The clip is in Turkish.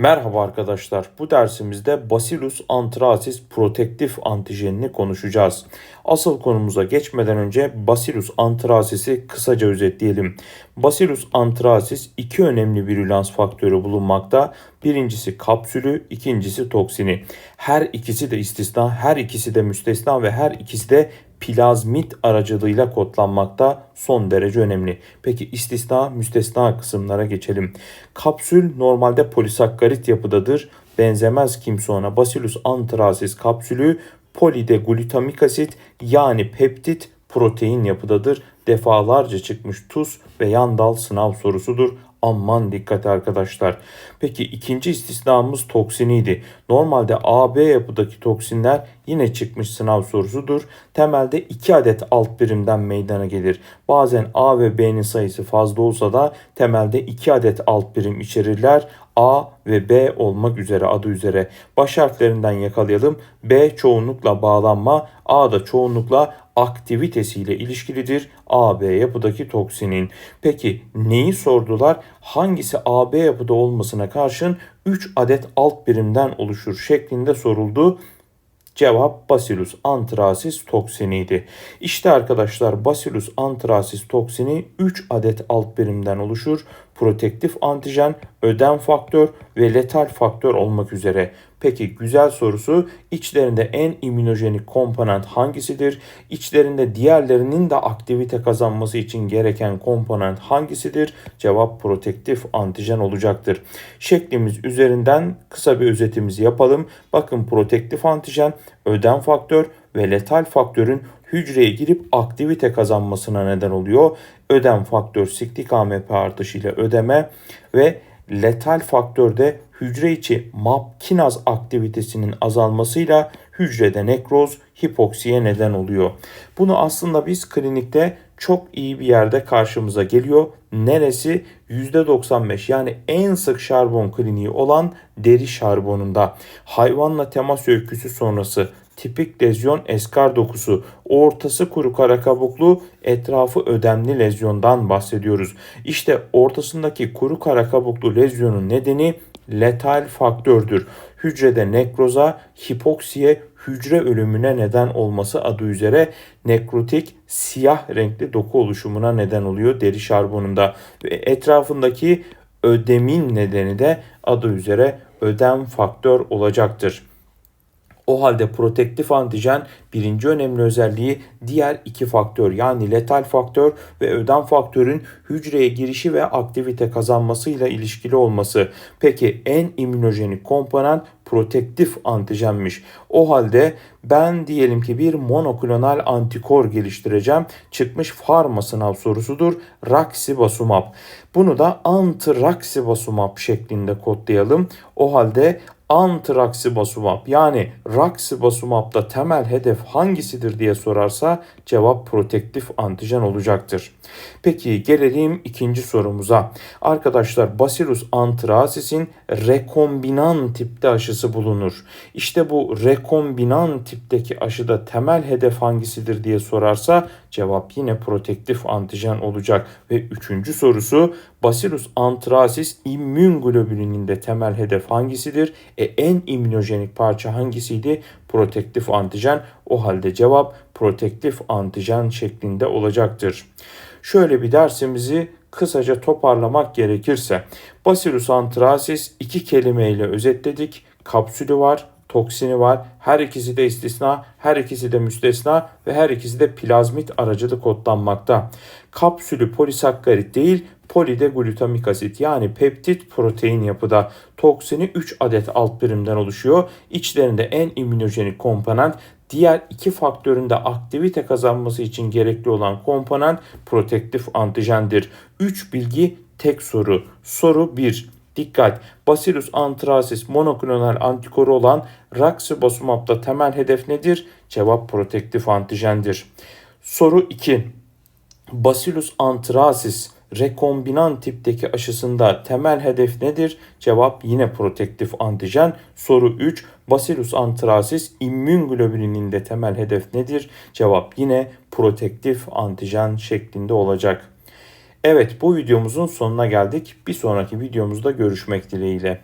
Merhaba arkadaşlar. Bu dersimizde Bacillus anthracis protektif antijenini konuşacağız. Asıl konumuza geçmeden önce Bacillus anthracis'i kısaca özetleyelim. Bacillus anthracis iki önemli virülans faktörü bulunmakta. Birincisi kapsülü, ikincisi toksini. Her ikisi de istisna, her ikisi de müstesna ve her ikisi de plazmit aracılığıyla kodlanmakta son derece önemli. Peki istisna, müstesna kısımlara geçelim. Kapsül normalde polisakkarit yapıdadır. Benzemez kimse ona. Bacillus anthracis kapsülü polide glutamik asit yani peptit protein yapıdadır. Defalarca çıkmış tuz ve yan dal sınav sorusudur. Aman dikkat arkadaşlar. Peki ikinci istisnamız toksiniydi. Normalde AB yapıdaki toksinler yine çıkmış sınav sorusudur. Temelde 2 adet alt birimden meydana gelir. Bazen A ve B'nin sayısı fazla olsa da temelde 2 adet alt birim içerirler. A ve B olmak üzere adı üzere. Baş harflerinden yakalayalım. B çoğunlukla bağlanma, A da çoğunlukla aktivitesiyle ilişkilidir. AB yapıdaki toksinin. Peki neyi sordular? Hangisi AB yapıda olmasına karşın 3 adet alt birimden oluşur şeklinde soruldu. Cevap Bacillus anthracis toksiniydi. İşte arkadaşlar Bacillus anthracis toksini 3 adet alt birimden oluşur. Protektif antijen, ödem faktör ve letal faktör olmak üzere. Peki güzel sorusu içlerinde en immünojenik komponent hangisidir? İçlerinde diğerlerinin de aktivite kazanması için gereken komponent hangisidir? Cevap protektif antijen olacaktır. Şeklimiz üzerinden kısa bir özetimizi yapalım. Bakın protektif antijen, ödem faktör ve letal faktörün hücreye girip aktivite kazanmasına neden oluyor. Ödem faktör siklik AMP artışıyla ödeme ve letal faktörde hücre içi MAP kinaz aktivitesinin azalmasıyla hücrede nekroz, hipoksiye neden oluyor. Bunu aslında biz klinikte çok iyi bir yerde karşımıza geliyor. Neresi? %95 yani en sık şarbon kliniği olan deri şarbonunda. Hayvanla temas öyküsü sonrası tipik lezyon eskar dokusu, ortası kuru kara kabuklu, etrafı ödemli lezyondan bahsediyoruz. İşte ortasındaki kuru kara kabuklu lezyonun nedeni letal faktördür. Hücrede nekroza, hipoksiye, hücre ölümüne neden olması adı üzere nekrotik siyah renkli doku oluşumuna neden oluyor deri şarbonunda. Ve etrafındaki ödemin nedeni de adı üzere ödem faktör olacaktır. O halde protektif antijen birinci önemli özelliği diğer iki faktör yani letal faktör ve ödem faktörün hücreye girişi ve aktivite kazanmasıyla ilişkili olması. Peki en immünojenik komponent protektif antijenmiş. O halde ben diyelim ki bir monoklonal antikor geliştireceğim. Çıkmış farma sınav sorusudur. Raxibasumab. Bunu da antiraxibasumab şeklinde kodlayalım. O halde antraksibasumab yani raksibasumabda temel hedef hangisidir diye sorarsa cevap protektif antijen olacaktır. Peki gelelim ikinci sorumuza. Arkadaşlar Bacillus anthracis'in rekombinan tipte aşısı bulunur. İşte bu rekombinan tipteki aşıda temel hedef hangisidir diye sorarsa cevap yine protektif antijen olacak. Ve üçüncü sorusu Bacillus anthracis immün globulüninde temel hedef hangisidir? E, en immünojenik parça hangisiydi? Protektif antijen. O halde cevap protektif antijen şeklinde olacaktır. Şöyle bir dersimizi kısaca toparlamak gerekirse Bacillus anthracis iki kelimeyle özetledik. Kapsülü var, toksini var. Her ikisi de istisna, her ikisi de müstesna ve her ikisi de plazmit aracılık kodlanmakta. Kapsülü polisakkarit değil, polide glutamik asit yani peptit protein yapıda. Toksini 3 adet alt birimden oluşuyor. İçlerinde en immünojenik komponent Diğer iki faktörün de aktivite kazanması için gerekli olan komponent protektif antijendir. 3 bilgi tek soru. Soru 1. Dikkat! Bacillus anthracis monoklonal antikoru olan Raxibasumab'da temel hedef nedir? Cevap protektif antijendir. Soru 2. Bacillus anthracis rekombinant tipteki aşısında temel hedef nedir? Cevap yine protektif antijen. Soru 3. Bacillus anthracis immün globulüninde temel hedef nedir? Cevap yine protektif antijen şeklinde olacak. Evet bu videomuzun sonuna geldik. Bir sonraki videomuzda görüşmek dileğiyle.